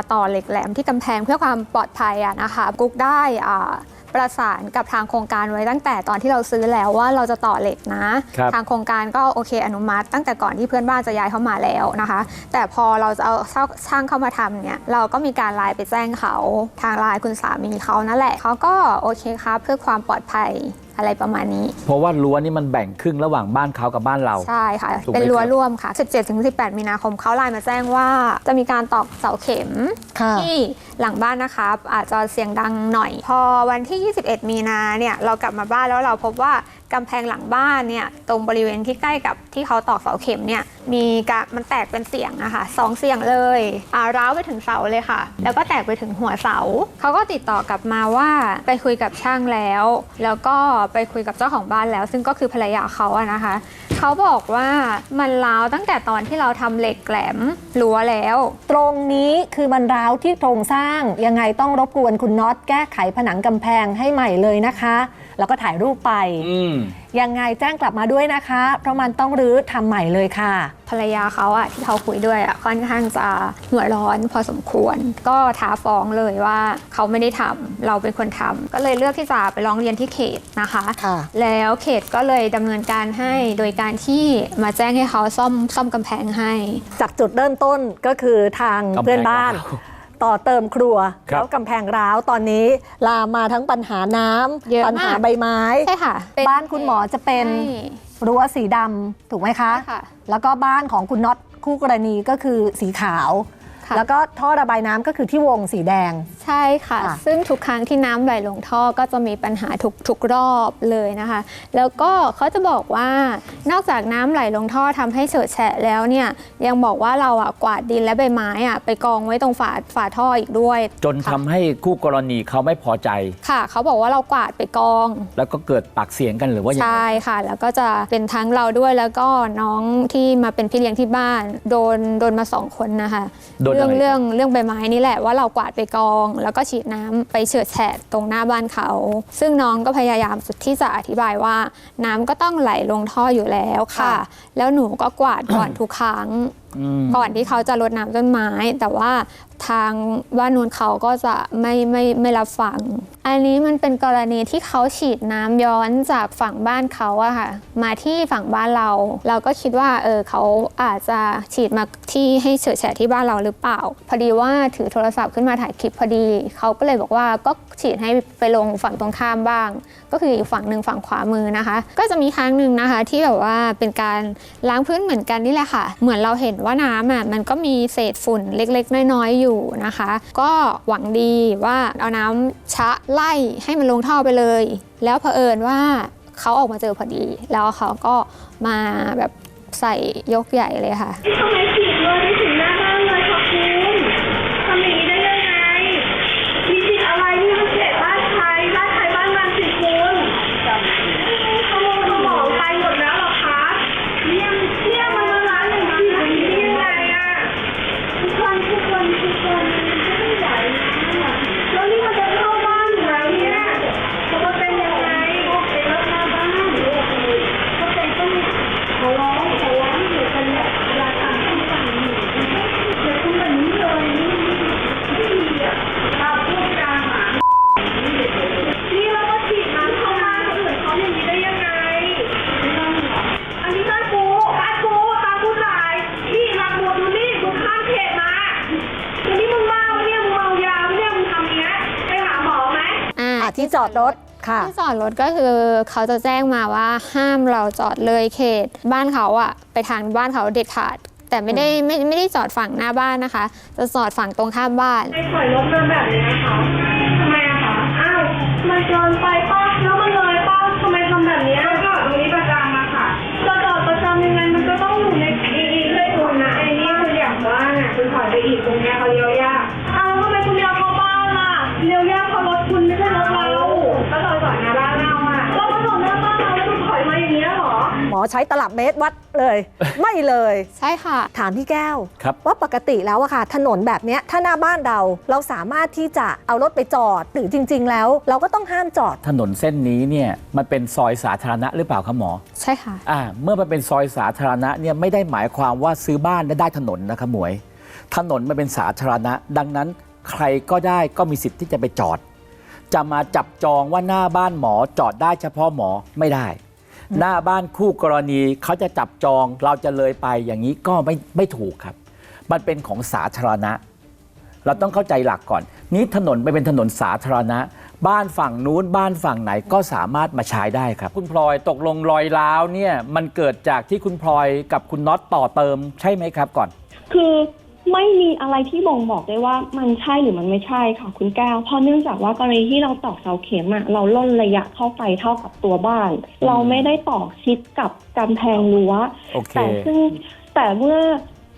กอะจะต่อเหล็กแหลมที่กำแพงเพื่อความปลอดภัยอะนะคะกุ๊กได้อ่าประสานกับทางโครงการไว้ตั้งแต่ตอนที่เราซื้อแล้วว่าเราจะต่อเหล็กนะครับทางโครงการก็โอเคอนุมัติ ตั้งแต่ก่อนที่เพื่อนบ้านจะย้ายเข้ามาแล้วนะคะ แต่พอเราจะเอาช่างเข้ามาทำเนี่ยเราก็มีการไลน์ไปแจ้งเขา ทางไลน์คุณสามีเขานั่นแหละเขาก็โอเคครับเพื่อความปลอดภัย อะไรประมาณนี้ เพราะว่ารั้วนี่มันแบ่งครึ่งระหว่างบ้านเขากับบ้านเรา ใช่ค่ะ ถูกไหมเป็นรั้วครับ ร่วมค่ะ 17-18 มีนาคมเขาไลน์มาแจ้งว่า จะมีการตอกเสาเข็ม ค่ะ ที่หลังบ้านนะครับอาจจะเสียงดังหน่อย พอวันที่ 21 มีนาเนี่ยเรากลับมาบ้านแล้วเราพบว่า กำแพงหลังบ้านเนี่ยตรงบริเวณที่ใกล้กับที่เขาตอกเสาเข็มเนี่ยมีกะมันแตกเป็นเสียงนะคะสองเสียงเลยอ่าร้าวไปถึงเสาเลยค่ะ แล้วก็แตกไปถึงหัวเสาเขาก็ติดต่อกลับมาว่าไปคุยกับช่างแล้ว แล้วก็ไปคุยกับเจ้าของบ้านแล้ว ซึ่งก็คือภรรยาเขาอะนะคะเขาบอกว่ามันร้าวตั้งแต่ตอนที่เราทำเหล็กแหลมรั้วแล้ว ตรงนี้คือมันร้าวที่โครงสร้างยังไงต้องรบกวนคุณน็อตแก้ไขผนังกำแพงให้ใหม่เลยนะคะ แล้วก็ถ่ายรูปไปอืมยังไงแจ้งกลับมาด้วยนะคะ เพราะมันต้องรื้อทำใหม่เลยค่ะ ภรรยาเขาอะที่เขาคุยด้วยอะค่อนข้างจะหัวร้อนพอสมควร ก็ท้าฟ้องเลยว่าเขาไม่ได้ทำเราเป็นคนทำก็เลยเลือกที่จะไปร้องเรียนที่เขตนะคะ ค่ะ แล้วเขตก็เลยดำเนินการให้โดยการที่มาแจ้งให้เขาซ่อมซ่อมกำแพงให้ จากจุดเริ่มต้นก็คือทางกำแพงเพื่อนบ้านร้าว ต่อเติมครัว ครับ แล้วกำแพงร้าวตอนนี้ ลามมาทั้งปัญหาน้ำเยอะมากปัญหาใบไม้ ใช่ค่ะเป็บ้านคุณหมอจะเป็นใช่ รั้วสีดำถูกไหมคะ ใช่ค่ะ แล้วก็บ้านของคุณน็อตคู่กรณีก็คือสีขาวค่ะ แล้วก็ท่อระบายน้ำก็คือที่วงสีแดง ใช่ค่ะค่ะซึ่งทุกครั้งที่น้ำไหลลงท่อก็จะมีปัญหาทุกทุกรอบเลยนะคะ แล้วก็เขาจะบอกว่านอกจากน้ำไหลลงท่อทำให้เฉอะแฉะแล้วเนี่ยยังบอกว่าเราอะกวาดดินและใบไม้อะไปกองไว้ตรงฝาฝาท่ออีกด้วย จนทำให้คู่กรณีเขาไม่พอใจค่ะ เขาบอกว่าเรากวาดไปกอง แล้วก็เกิดปากเสียงกันหรือว่าอย่างไรใช่ค่ะ แล้วก็จะเป็นทั้งเราด้วยแล้วก็น้องที่มาเป็นพี่เลี้ยงที่บ้าน โดนโดนมาสองคนนะคะโดนเรื่อะไรเรื่องเรื่องใบไม้นี่แหละว่าเรากวาดไปกอง แล้วก็ฉีดน้ำไปเฉือดแฉะตรงหน้าบ้านเขา ซึ่งน้องก็พยายามสุดที่จะอธิบายว่า น้ำก็ต้องไหลลงท่ออยู่แล้วค่ะค่ะ แล้วหนูก็กวาดก่อนทุกครั้งอืมก่อนที่เขาจะรดน้ำต้นไม้ แต่ว่าทางบ้านนูนเขาก็จะไม่ไม่ไม่รับฟัง อันนี้มันเป็นกรณีที่เขาฉีดน้ำย้อนจากฝั่งบ้านเขาอะค่ะ มาที่ฝั่งบ้านเรา เราก็คิดว่าเออเขาอาจจะฉีดมาที่ให้เฉยแฉะที่บ้านเราหรือเปล่า พอดีว่าถือโทรศัพท์ขึ้นมาถ่ายคลิปพอดี เขาก็เลยบอกว่าก็ฉีดให้ไปลงฝั่งตรงข้ามบ้าง ก็คืออีกฝั่งหนึ่งฝั่งขวามือนะคะ ก็จะมีครั้งหนึ่งนะคะที่แบบว่าเป็นการล้างพื้นเหมือนกันนี่แหละค่ะ เหมือนเราเห็นว่าน้ำอะมันก็มีเศษฝุ่นเล็กๆ น้อยๆ อยู่นะคะ ก็หวังดีว่าเอาน้ำชะไล่ให้มันลงท่อไปเลย แล้วเผอิญว่าเขาออกมาเจอพอดี แล้วเขาก็มาแบบใส่ยกใหญ่เลยค่ะทำไมฉีดเลยถึงหน้า อ่าอะที่จอดรถค่ะ ที่จอดรถก็คือเขาจะแจ้งมาว่าห้ามเราจอดเลยเขต บ้านเขาอะไปทางบ้านเขาเด็ดขาด แต่ไม่ได้ไม่ไม่ได้จอดฝั่งหน้าบ้านนะคะ จะจอดฝั่งตรงข้ามบ้านไม่ถอยรถมาแบบนี้นะคะทำไมอะคะ อ้าว มันเกินไปป้า หรอหมอใช้ตลับเมตรวัดเลย ไม่เลย ใช่ค่ะ ถามพี่แก้ว ครับ ว่าปกติแล้วอะค่ะ ถนนแบบเนี้ยถ้าหน้าบ้านเราเราสามารถที่จะเอารถไปจอดหรือจริง ๆ แล้ว เราก็ต้องห้ามจอด ถนนเส้นนี้เนี่ยมันเป็นซอยสาธารณะหรือเปล่าครับหมอ ใช่ค่ะ อ่าเมื่อมันเป็นซอยสาธารณะเนี่ยไม่ได้หมายความว่าซื้อบ้านและได้ถนนนะครับหมวย ถนนมันเป็นสาธารณะ ดังนั้นใครก็ได้ก็มีสิทธิ์ที่จะไปจอด จะมาจับจองว่าหน้าบ้านหมอจอดได้เฉพาะหมอไม่ได้ หน้าบ้านคู่กรณีเขาจะจับจองเราจะเลยไปอย่างนี้ก็ไม่ไม่ถูกครับ มันเป็นของสาธารณะ เราต้องเข้าใจหลักก่อน นี้ถนนไม่เป็นถนนสาธารณะ บ้านฝั่งนู้นบ้านฝั่งไหนก็สามารถมาใช้ได้ครับ คุณพลอยตกลงรอยร้าวเนี่ยมันเกิดจากที่คุณพลอยกับคุณน็อตต่อเติมใช่ไหมครับก่อน คือ ไม่มีอะไรที่บ่งบอกได้ว่ามันใช่หรือมันไม่ใช่ค่ะคุณแก้ว เพราะเนื่องจากว่ากรณีที่เราตอกเสาเข็มอะเราล่นระยะเข้าไปเท่ากับตัวบ้าน เราไม่ได้ตอกชิดกับกำแพงรั้วโอเค แต่ซึ่งแต่เมื่อ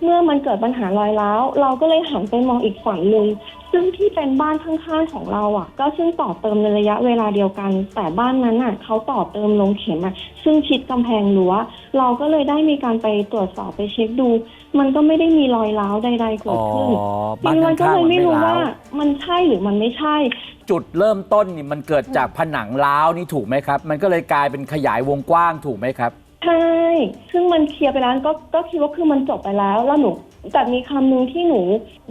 เมื่อมันเกิดปัญหารอยร้าวเราก็เลยหันไปมองอีกฝั่งหนึ่ง ซึ่งที่เป็นบ้านข้างๆของเราอะ ก็ซึ่งต่อเติมในระยะเวลาเดียวกัน แต่บ้านนั้นอะเขาต่อเติมลงเข็มอะซึ่งชิดกำแพงรั้วเราก็เลยได้มีการไปตรวจสอบไปเช็คดู มันก็ไม่ได้มีรอยร้าวใด ๆ เกิอ๋ดอขึ้นบ้านมันก็ข้างเลยๆมันไม่ไม่รู้ร้าว่าวมันใช่หรือมันไม่ใช่ จุดเริ่มต้นนี่มันเกิดจากผนังร้าวนี่ถูกไหมครับ มันก็เลยกลายเป็นขยายวงกว้างถูกไหมครับ ใช่ ซึ่งมันเคลียร์ไปแล้วก็ก็คิดว่าคือมันจบไปแล้ว แล้วหนูแต่มีคำหนึงที่หนู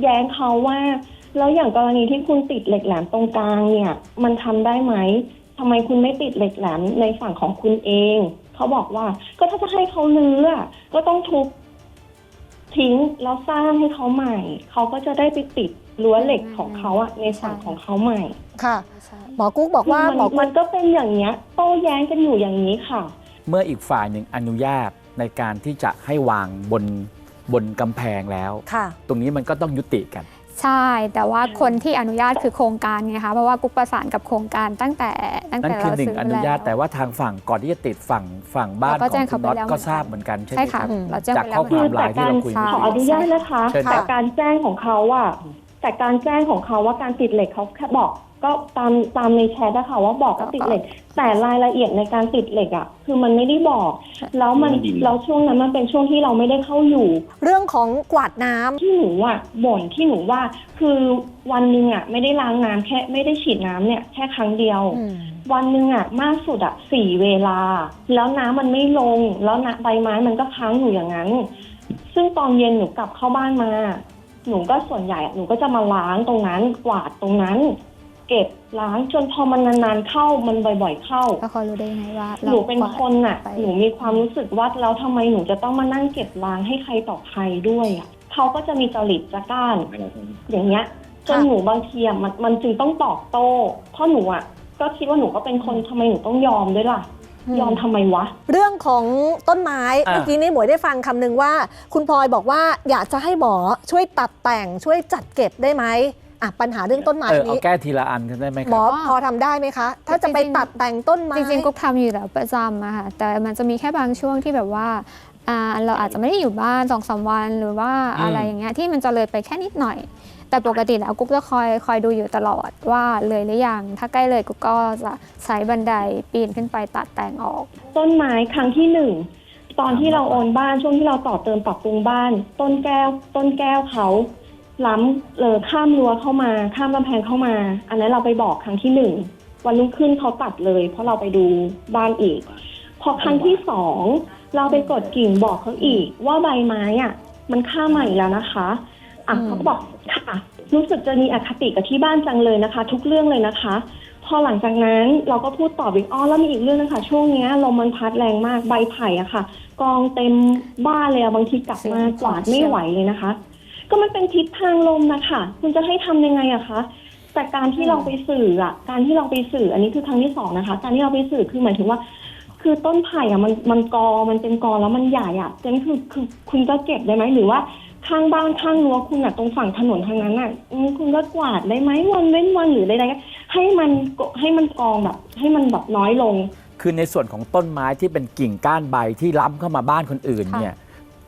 แย้งเขาว่า แล้วอย่างกรณีที่คุณติดเหล็กแหลมตรงกลางเนี่ย มันทำได้ไหมทำไมคุณไม่ติดเหล็กแหลมในฝั่งของคุณเอง เขาบอกว่า ก็ถ้าจะให้เขาเลือก็ต้องทุบทิ้งแล้วสร้างให้เขาใหม่ เขาก็จะได้ไปติดรั้วเหล็กของเขาอะในฝั่งของเขาใหม่ ค่ะ หมอกุ๊กบอกว่าคือหมอมันกุ๊มักนก็เป็นอย่างเนี้ยโต้แย้งกันอยู่อย่างนี้ค่ะ เมื่ออีกฝ่ายหนึ่งอนุญาตในการที่จะให้วางบนบนกำแพงแล้วค่ะตรงนี้มันก็ต้องยุติกัน ใช่ แต่ว่าคนที่อนุญาตคือโครงการไงคะ เพราะว่ากุ๊กประสานกับโครงการตั้งแต่ตั้งนั่นแต่คือเราหนึ่งซื้อออนุญาตล้วแต่ว่าทางฝั่งก่อนที่จะติดฝั่งฝั่งบ้านเราก็ของแจ้งคุเขาณไปน็อตแล้วก็เหมือนกันทราบเหมือนกันใช่ไหมใช่คค่ะรับ เราแจ้งจากไปแล้ว ข้อความเหมือนไลกันน์ที่เราคุยใช่ขออนุญาตนะคะเชิญครับแต่การแจ้งของเขาว่าแต่การแจ้งของเขาว่าการติดเหล็กเขาแค่บอก ก็ตามตามในแชทนะคะว่าบอกว่าติดเหล็ก แต่รายละเอียดในการติดเหล็กอะคือมันไม่ได้บอก แล้วมันแล้วช่วงนั้นมันเป็นช่วงที่เราไม่ได้เข้าอยู่ เรื่องของกวาดน้ำที่หนูอะบ่นที่หนูว่า คือวันหนึ่งอะไม่ได้ล้างน้ำแค่ไม่ได้ฉีดน้ำเนี่ยแค่ครั้งเดียว อืมวันหนึ่งอะมากสุดอะสี่เวลา แล้วน้ำมันไม่ลง แล้วนะใบไม้มันก็ค้างอยู่อย่างนั้น ซึ่งตอนเย็นหนูกลับเข้าบ้านมา หนูก็ส่วนใหญ่อะหนูก็จะมาล้างตรงนั้นกวาดตรงนั้น เก็บล้างจนพอมันนานๆเข้ามันบ่อย ๆ เข้า แล้วเขารู้ได้ยังไงว่าหนูเป็นคนน่ะ ไปหนูมีความรู้สึกว่าแล้วทำไมหนูจะต้องมานั่งเก็บล้างให้ใครต่อใครด้วยอะเขาก็จะมีจริตจักร้านอย่างเงี้ยจนค่ะหนูบางทีอะมันมันจึงต้องตอบโต้เพราะหนูอะก็คิดว่าหนูก็เป็นคนทำไมหนูต้องยอมด้วยล่ะ ยอมทำไมวะ เรื่องของต้นไม้อะ เมื่อกี้นี้หมวยได้ฟังคำหนึ่งว่า คุณพลอยบอกว่าอยากจะให้หมอช่วยตัดแต่งช่วยจัดเก็บได้ไหม อะปัญหาเรื่องต้นไม้เออเอานี้แก้ทีละอันได้ไหมคหมรัอบ พอทำได้ไหมคะ ถ้าจะไปตัดแต่งต้นไม้ จริงๆกุ๊กทำอยู่แล้วประจำอะค่ะแต่มันจะมีแค่บางช่วงที่แบบว่าอ่าเราอาจจะไม่ได้อยู่บ้านสองสามวันหรือว่าอืม อะไรอย่างเงี้ยที่มันจะเลยไปแค่นิดหน่อย แต่ปกติแล้วกุ๊กจะคอยคอยดูอยู่ตลอดว่าเลยหรือยังถ้าใกล้เลยกุ๊กก็จะใช้บันไดปีนขึ้นไปตัดแต่งออก ต้นไม้ครั้งที่หนึ่งตอนที่เราโอนบ้านช่วงที่เราต่อเติมปรับปรุงบ้าน ต้นแก้ว ต้นแก้วเขา ล้ำเออข้ามรั้วเข้ามาข้ามกำแพงเข้ามา อันนั้นเราไปบอกครั้งที่หนึ่งวันรุ่งขึ้นเขาตัดเลย เพราะเราไปดูบ้านอีก พอครั้งที่สองเราไปกดกิ่งบอกเขาอีก ว่าใบไม้อะ มันข้ามมาอีกแล้วนะคะอะอืมเขาก็บอกค่ะรู้สึกจะมีอคติกับที่บ้านจังเลยนะคะ ทุกเรื่องเลยนะคะ พอหลังจากนั้นเราก็พูดต่อบิ๊กอ้อแล้วมีอีกเรื่องนึงค่ะช่วงเนี้ยลมมันพัดแรงมากใบไผ่อะค่ะ กองเต็มบ้านเลยอะบางทีกลับมากวาดไม่ไหวเลยนะคะ ก็มันเป็นทิศทางลมนะคะคุณจะให้ทำยังไงอะคะแต่การที่เราไปสื่ออะการที่เราไปสื่อ อันนี้คือครั้งที่สองนะคะ การที่เราไปสื่อคือหมายถึงว่า คือต้นไผ่อะมันมันกอมันเป็นกอแล้วมันใหญ่อะดังนั้นคือคือคุณก็เก็บได้ไหมหรือว่าข้างบ้านข้างรั้วคุณอะตรงฝั่งถนนทางนั้นอะอืมคุณก็กวาดได้ไหมวันเว้นวันหรือใดๆก็ให้มันกให้มันกองแบบ ให้มันแบบน้อยลง คือในส่วนของต้นไม้ที่เป็นกิ่งก้านใบที่ล้ำเข้ามาบ้านคนอื่นเนี่ย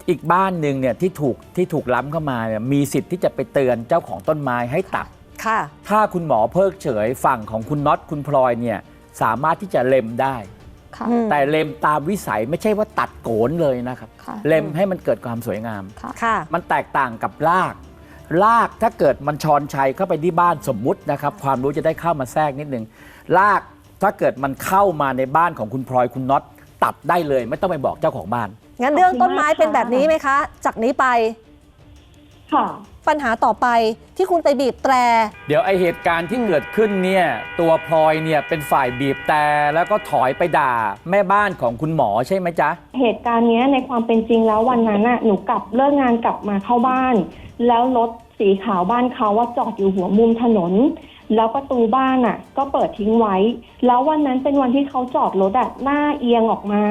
อีกบ้านหนึ่งเนี่ยที่ถูกที่ถูกล้ำเข้ามาเนี่ยมีสิทธิ์ที่จะไปเตือนเจ้าของต้นไม้ให้ตัด ค่ะ ถ้าคุณหมอเพิกเฉยฝั่งของคุณน็อตคุณพลอยเนี่ยสามารถที่จะเล็มได้ ค่ะ อืม แต่เล็มตามวิสัยไม่ใช่ว่าตัดโกนเลยนะครับ ค่ะ เล็มให้มันเกิดความสวยงาม ค่ะ ค่ะ มันแตกต่างกับราก รากถ้าเกิดมันชอนชัยเข้าไปที่บ้านสมมุตินะครับ ความรู้จะได้เข้ามาแทรกนิดนึงรากถ้าเกิดมันเข้ามาในบ้านของคุณพลอยคุณน็อตตัดได้เลย ไม่ต้องไปบอกเจ้าของบ้าน งั้นเรื่องต้นไม้เป็นแบบนี้ไหมคะ จากนี้ไป ค่ะ ปัญหาต่อไปที่คุณไปบีบแตร เดี๋ยวไอเหตุการณ์ที่เกิดขึ้นเนี่ยตัวพลอยเนี่ยเป็นฝ่ายบีบแต่แล้วก็ถอยไปด่าแม่บ้านของคุณหมอใช่ไหมจ๊ะ เหตุการณ์เนี้ยในความเป็นจริงแล้ววันนั้นน่ะหนูกลับเลิกงานกลับมาเข้าบ้าน แล้วรถสีขาวบ้านเขาว่าจอดอยู่หัวมุมถนน แล้วประตูบ้านอะ ก็เปิดทิ้งไว้ แล้ววันนั้นเป็นวันที่เขาจอดรถอะหน้าเอียงออกมา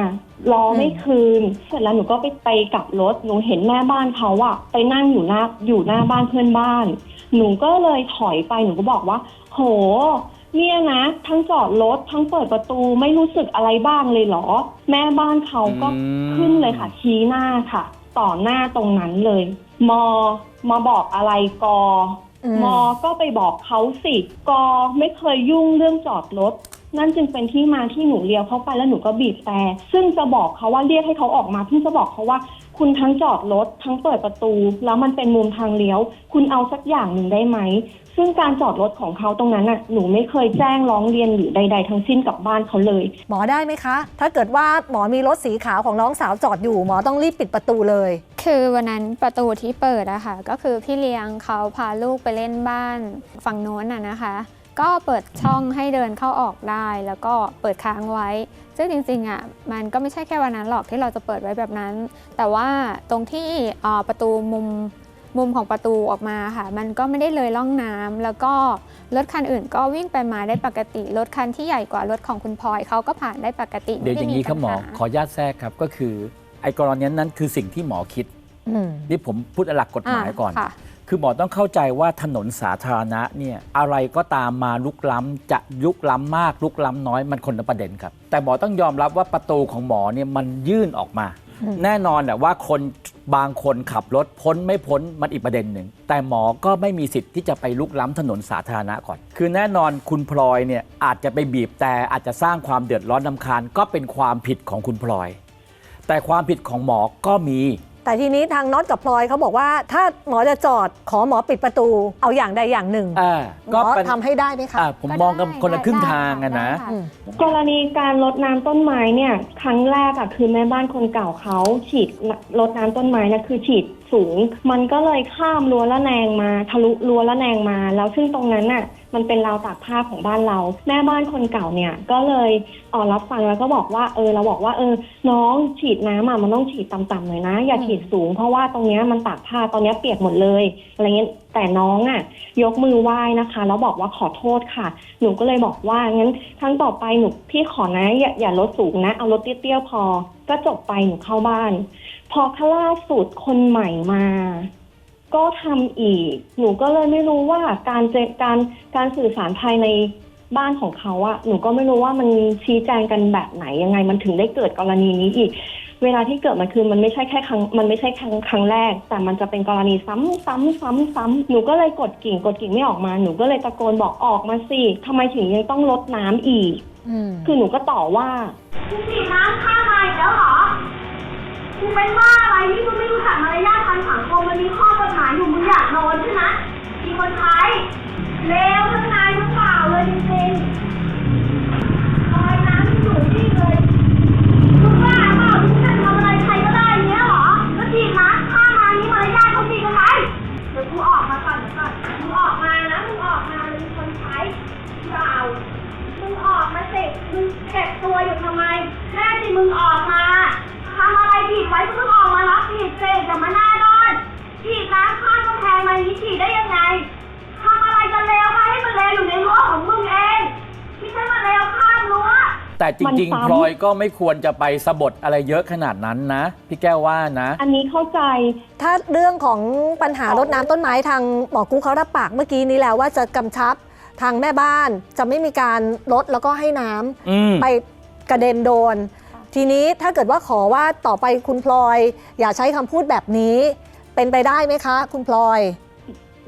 ล้อไม่คืน เสร็จแล้วหนูก็ไปไปกลับรถหนูเห็นแม่บ้านเขาอะ ไปนั่งอยู่หน้าอยู่หน้าบ้านเพื่อนบ้าน หนูก็เลยถอยไปหนูก็บอกว่า โห เนี่ยนะทั้งจอดรถทั้งเปิดประตูไม่รู้สึกอะไรบ้างเลยเหรอ แม่บ้านเขาก็อืมขึ้นเลยค่ะ ชี้หน้าค่ะ ต่อหน้าตรงนั้นเลย มอมาบอกอะไรกออื มอก็ไปบอกเขาสิกอไม่เคยยุ่งเรื่องจอดรถนั่นจึงเป็นที่มาที่หนูเลี้ยวเข้าไปแล้วหนูก็บีบแต่ซึ่งจะบอกเขาว่าเรียกให้เขาออกมาเพิ่งจะบอกเขาว่า คุณทั้งจอดรถทั้งเปิดประตู แล้วมันเป็นมุมทางเลี้ยว คุณเอาสักอย่างหนึ่งได้ไหม ซึ่งการจอดรถของเขาตรงนั้นน่ะหนูไม่เคยแจ้งร้องเรียนหรือใด ๆ ทั้งสิ้นกับบ้านเขาเลย หมอได้ไหมคะ ถ้าเกิดว่าหมอมีรถสีขาวของน้องสาวจอดอยู่ หมอต้องรีบปิดประตูเลย คือวันนั้นประตูที่เปิดอะค่ะ ก็คือพี่เลี้ยงเขาพาลูกไปเล่นบ้านฝั่งโน้นอะนะคะ ก็เปิดช่องให้เดินเข้าออกได้ แล้วก็เปิดค้างไว้ ซึ่งจริงๆอะมันก็ไม่ใช่แค่วันนั้นหรอกที่เราจะเปิดไว้แบบนั้น แต่ว่าตรงที่เอ่อประตูมุมมุมของประตูออกมาค่ะ มันก็ไม่ได้เลยล่องน้ำแล้วก็รถคันอื่นก็วิ่งไปมาได้ปกติ รถคันที่ใหญ่กว่ารถของคุณพลอยเขาก็ผ่านได้ปกติ เดี๋ยวอย่างนี้ครับหมอปัญาขออนุญาตแทรกครับก็คือไอ้กรณีนั้นคือสิ่งที่หมอคิดอืมนี่ผมพูดหลักกฎหมายก่อน ค่ะคือหมอต้องเข้าใจว่าถนนสาธารณะเนี่ยอะไรก็ตามมาลุกล้ำจะลุกล้ำมากลุกล้ำน้อยมันคนละประเด็นครับ แต่หมอต้องยอมรับว่าประตูของหมอเนี่ยมันยื่นออกมาอืมแน่นอนแหละว่าคนบางคนขับรถพ้นไม่พ้นมันอีกประเด็นหนึ่ง แต่หมอก็ไม่มีสิทธิ์ที่จะไปลุกล้ำถนนสาธารณะก่อน คือแน่นอนคุณพลอยเนี่ยอาจจะไปบีบแต่อาจจะสร้างความเดือดร้อนนำคาญก็เป็นความผิดของคุณพลอย แต่ความผิดของหมอก็มี แต่ทีนี้ทางน็อตกับพลอยเขาบอกว่า ถ้าหมอจะจอดขอหมอปิดประตู เอาอย่างใดอย่างหนึ่งอ่าหมก็อเป็นทำให้ได้ไหมคะ อ่าผมมองกันคนละครึ่งทางอะนะ ได้ค่อืมกรณีการรดน้ำต้นไม้เนี่ย ครั้งแรกอะคือแม่บ้านคนเก่าเขาฉีดรดน้ำต้นไม้นะคือฉีด สูง มันก็เลยข้ามรั้วละแนงมาทะลุรั้วละแนงมา แล้วซึ่งตรงนั้นน่ะ มันเป็นราวตากผ้าของบ้านเรา แม่บ้านคนเก่าเนี่ย ก็เลยเออรับฟังแล้วก็บอกว่าเออเราบอกว่าเออ น้องฉีดน้ำอะมันต้องฉีดต่ำๆหน่อยนะ อย่าฉีดสูง เพราะว่าตรงเนี้ยมันตากผ้าตอนเนี้ยเปียกหมดเลยอะไรเงี้ยแต่น้องอะยกมือไหว้นะคะแล้วบอกว่าขอโทษค่ะ หนูก็เลยบอกว่างั้นครั้งต่อไปหนูพี่ขอนะอย่าอย่าลดสูงนะ เอาลดเตี้ยๆพอ ก็จบไปหนูเข้าบ้าน พอข้าล่าสุดคนใหม่มา ก็ทำอีก หนูก็เลยไม่รู้ว่าการเจการการสื่อสารภายในบ้านของเขาอะหนูก็ไม่รู้ว่ามันชี้แจงกันแบบไหนยังไง มันถึงได้เกิดกรณีนี้อีก เวลาที่เกิดมันคือมันไม่ใช่แค่ครั้งมันไม่ใช่ครั้งครั้งแรก แต่มันจะเป็นกรณีซ้ำซ้ำซ้ำซ้ำหนูก็เลยกดกิ่งกดกิ่งไม่ออกมาหนูก็เลยตะโกนบอกออกมาสิทำไมถึงยังต้องลดน้ำอีกอืมคือหนูก็ต่อว่าคุณฉีดน้ำฆ่ามาอีกแล้วเหรอคุณเป็นบ้าอะไรนี่คุณไม่รู้จักมารยาททางสังคมมันมีข้อกฎหมายอยู่มึงอยากโดนใช่ไหมมีคนใช้เลวทั้งนายทั้งเปล่าเลยจริงๆ เก็บตัวอยู่ทำไม แน่จริงมึงออกมาทำอะไรผิดไว้ก็มึงออกมารับผิดเสกอย่ามาหน้าด้านฉีดน้ำข้ามกำแพงมาอย่างนี้ฉีดได้ยังไงทำอะไรกันเลวมาให้มันเลวอยู่ในรั้วของมึงเองไม่ใช่มาเลวข้ามรั้ว แต่จริง มันซ้ำ ๆ พลอยก็ไม่ควรจะไปสะบดอะไรเยอะขนาดนั้นนะ พี่แก้วว่านะ อันนี้เข้าใจ ถ้าเรื่องของปัญหารดน้ำต้นไม้ทางหมอกู้เขารับปากเมื่อกี้นี้แล้วว่าจะกำชับ ทางแม่บ้านจะไม่มีการลดแล้วก็ให้น้ำอืมไปกระเด็นโดน ทีนี้ถ้าเกิดว่าขอว่าต่อไปคุณพลอย อย่าใช้คำพูดแบบนี้ เป็นไปได้ไหมคะ คุณพลอย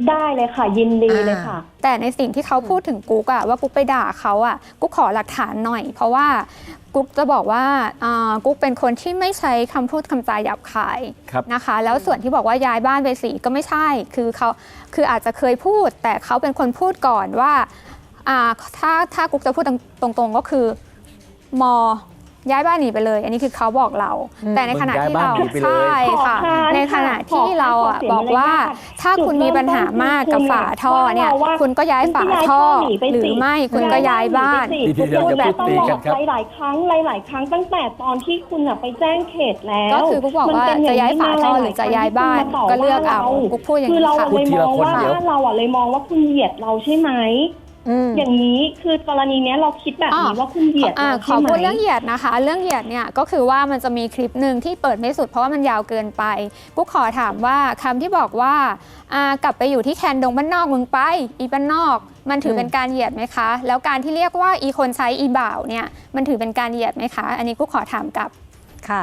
ได้เลยค่ะ ยินดีเลยค่ะ แต่ในสิ่งที่เขาพูดถึงกุ๊กอะว่ากุ๊กไปด่าเขาอะกุ๊กขอหลักฐานหน่อย เพราะว่ากุ๊กจะบอกว่าอ่ากุ๊กเป็นคนที่ไม่ใช้คำพูดคำจาหยาบคายครับนะคะ แล้วส่วนที่บอกว่าย้ายบ้านไปสีก็ไม่ใช่ คือเขาคืออาจจะเคยพูด แต่เขาเป็นคนพูดก่อนว่าอ่าถ้าถ้ากุ๊กจะพูดตรงๆก็คือมอ ย้ายบ้านหนีไปเลย อันนี้คือเขาบอกเรา แต่ในขณะที่เรามึงย้ายบ้านหนีไปเลยใช่ค่ะขอทานในขณะที่เราอะขอเสียบอกว่ามารยาทถ้าคุณมีปัญหามากกับฝาท่อเนี่ยว่าคุณก็ย้ายฝาท่อหนีไปสิหรือไม่คุณก็ย้ายบ้านหนีไปสิเดี๋ยวคุณเดี๋ยวแบบอย่าพูดตีกันครับหลายๆครั้งหลาย ๆ ครั้งตั้งแต่ตอนที่คุณอะไปแจ้งเขตแล้ว ก็คือกุ๊กบอกว่ามันเป็นจะย้ายฝาท่อหรือจะย้ายบ้านก็เลือกเอากุ๊กพูดอย่างนี้คือเราค่ะอะเลยมองว่าพูดทีละคนเดี๋ยวบ้านเราอะเลยมองว่าคุณเหยียดเราใช่ไหม อืม อย่างนี้คือกรณีเนี้ยเราคิดแบบนี้อะ ว่าคุณเหยียดอ่าเราขใช่อไหม พูดเรื่องเหยียดนะคะ เรื่องเหยียดเนี่ยก็คือว่ามันจะมีคลิปหนึ่งที่เปิดไม่สุดเพราะว่ามันยาวเกินไปกุ๊กขอถามว่าคำที่บอกว่าอ่ากลับไปอยู่ที่แคนดงบ้านนอกมึงไป อีบ้านนอก มันถือเป็นการเหยียดไหมคะ แล้วการที่เรียกว่าอีคนใช้อีบ่าวเนี่ยมันถือเป็นการเหยียดไหมคะ อันนี้กุ๊กขอถามกลับ ค่ะ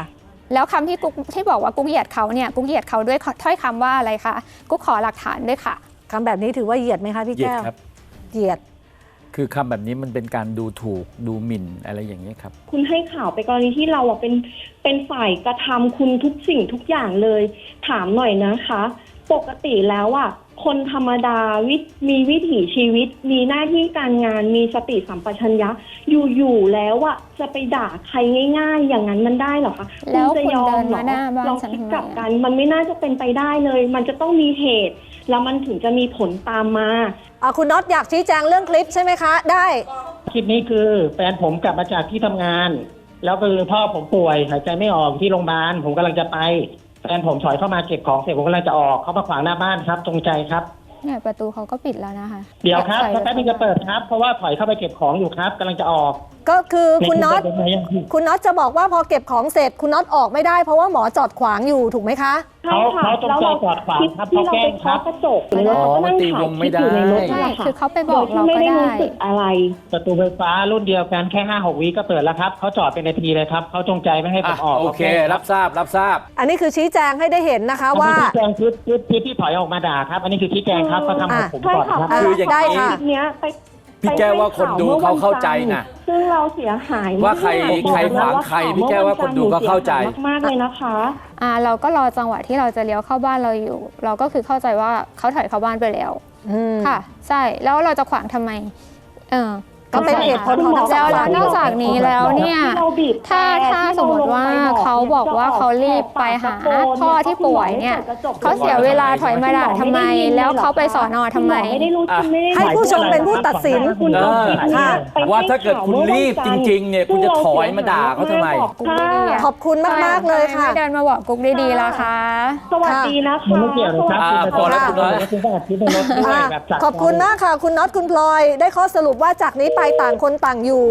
แล้วคำที่กุ๊กที่บอกว่ากุ๊กเหยียดเขาเนี่ยกุ๊กเหยียดเขาด้วยถ้อยคำว่าอะไรคะกุ๊กขอหลักฐานด้วยค่ะ คำแบบนี้ถือว่าเหยียดไหมคะพี่เหยียดแก้ว ครับ เหยียด คือคำแบบนี้มันเป็นการดูถูกดูหมิ่นอะไรอย่างนี้ยครับ คุณให้ข่าวไปกรณีที่เราอะเป็นเป็นฝ่ายกระทำคุณทุกสิ่งทุกอย่างเลย ถามหน่อยนะคะ ปกติแล้วอะคนธรรมดาวิมีวิถีชีวิต มีหน้าที่การงานมีสติสัมปชัญญะ อยู่ๆแล้วอะจะไปด่าใครง่าย ๆ อย่างนั้นมันได้เหรอคะแล้วจะยอคุณเดิมนเหรมาอหน้าบ้านลองฉันคิดทำไมกลับอะกัน มันไม่น่าจะเป็นไปได้เลย มันจะต้องมีเหตุ แล้วมันถึงจะมีผลตามมาอะคุณน็อตอยากชี้แจงเรื่องคลิปใช่ไหมคะ ได้ คลิปนี้คือแฟนผมกลับมาจากที่ทำงาน แล้วคือพ่อผมป่วยหายใจไม่ออกที่โรงพยาบาลผมกำลังจะไปแฟนผมถอยเข้ามาเก็บของเสร็จผมกำลังจะออกเขามาขวางหน้าบ้านครับตรงใจครับ เนี่ยประตูเขาก็ปิดแล้วนะคะเดี๋ยวครับใส่สักแป๊บนึงจะเปิดครับ เพราะว่าถอยเข้าไปเก็บของอยู่ครับกำลังจะออก ก็คือคุณน็อตในลิปเป็นไงยังคุณน็อตจะบอกว่าพอเก็บของเสร็จคุณน็อตออกไม่ได้เพราะว่าหมอจอดขวางอยู่ถูกไหมคะใช่ค่ะเขาเขาจงใจจอดขวางครับที่เราเขาแกล้ไปงครับเคาะกระจกแล้วเราก็นั่งถ่ายคลิปอยู่ในรถใช่นั่นแหละค่ะคือเขาไปบโดอกยที่เราไม่ก็ได้ได้รู้สึกอะไร ประตูไฟฟ้ารุ่นเดียวกันแค่ห้าหกวิก็เปิดแล้วครับเขาจอดเป็นนาทีเลยครับเขาจงใจไม่ให้ผมออกโอเคขาแกล้งรับทราบรับทราบ อันนี้คือชี้แจงให้ได้เห็นนะคะอันว่านี้ชี้แจงคลิปคลิปคลิปที่ถอยออกมาด่าครับ อันนี้คือชี้แจงครับเขาทำกับผมใช่ก่อนค่ะครับอะคืออย่างได้นี้ค่ะคลิปเนี้ยไป พี่แก้วว่าคนดูเขาเข้าใจนะซึ่งเราเสียหายว่าใครมกใครขวางใครพี่แก้วว่าคนดูก็เข้าใจมากๆเลยนะคะอ่าเราก็รอจังหวะที่เราจะเลี้ยวเข้าบ้านเราอยู่ เราก็คือเข้าใจว่าเขาถอยเข้าบ้านไปแล้วอืมค่ะ ใช่แล้วเราจะขวางทำไม เออก็เป็นเหตุผลของทั้งสแล้อวงแล้วฝ่ายนอกจากนี้แล้วเนี่ยที่เราบีบแต่ถ้าถ้าที่สมมติว่าลงไปเขา บอกว่าเขารีบไปหาพ่อที่ป่วยเนี่ยเขาเสียเวลาถอยมาด่าทำไม แล้วเขาไปสอนอทำไมคุณหอไม่ได้รู้จริงไม่ได้ให้ผู้ชมเป็นผู้ตัดสิน คุณเอาคลิปเนี้ยค่ะไปให้ว่าถ้าเกิดคุณรีบจริงๆเนี่ยคุณจะถอยมาด่าเขาทำไมค่ะขอบคุณมาก ๆ เลยค่ะไม่เดินมาบอกกุ๊กได้ดีๆแล้วคะสวัสดีนะคะมันไม่เกี่ยวเลยครับอ่าคุณพอแล้วคุณน้อยคุณต้องอัดคลิปในรถด้วยอะแบบจัดขอบคุณมากค่ะ คุณน็อตคุณพลอย ได้ข้อสรุปว่าจากนี้ไปต่างคนต่างอยู่